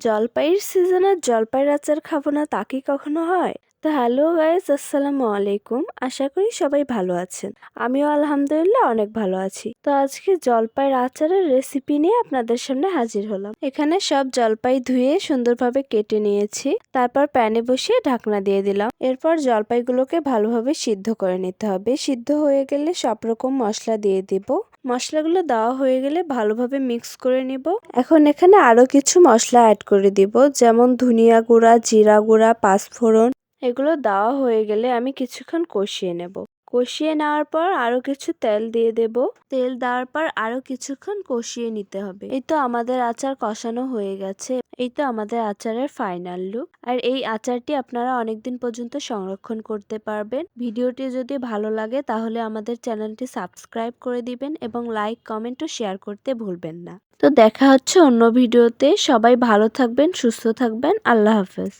জলপাইয়ের সিজনে জলপাইয়ের আচার খাব না তা কি কখনো হয়? তো হ্যালো গাইজ আসসালামু আলাইকুম। আশা করি সবাই ভালো আছেন। আমিও আলহামদুলিল্লাহ অনেক ভালো আছি। তো আজকে জলপাইয়ের আচারের রেসিপি নিয়ে আপনাদের সামনে হাজির হলাম। এখানে সব জলপাই ধুয়ে সুন্দরভাবে কেটে নিয়েছি। তারপর প্যানে বসিয়ে ঢাকনা দিয়ে দিলাম। এরপর জলপাইগুলোকে ভালোভাবে সিদ্ধ করে নিতে হবে। সিদ্ধ হয়ে গেলে সব রকম মশলা দিয়ে দিব। মশলাগুলো দেওয়া হয়ে গেলে ভালোভাবে মিক্স করে নিব। এখন এখানে আরও কিছু মশলা অ্যাড করে দিব। যেমন ধনিয়া গুঁড়া, জিরা গুঁড়া, পাঁচফোড়ন এগুলো দেওয়া হয়ে গেলে আমি কিছুক্ষণ কষিয়ে নেব। কষিয়ে নেওয়ার পর আরও কিছু তেল দিয়ে দেব। তেল দেওয়ার পর আরও কিছুক্ষণ কষিয়ে নিতে হবে। এই তো আমাদের আচার কষানো হয়ে গেছে। এই তো আমাদের আচারের ফাইনাল লুক আর এই আচারটি আপনারা অনেকদিন পর্যন্ত সংরক্ষণ করতে পারবেন। ভিডিওটি যদি ভালো লাগে তাহলে আমাদের চ্যানেলটি সাবস্ক্রাইব করে দিবেন এবং লাইক কমেন্ট ও শেয়ার করতে ভুলবেন না। তো দেখা হচ্ছে অন্য ভিডিওতে। সবাই ভালো থাকবেন, সুস্থ থাকবেন। আল্লাহ হাফেজ।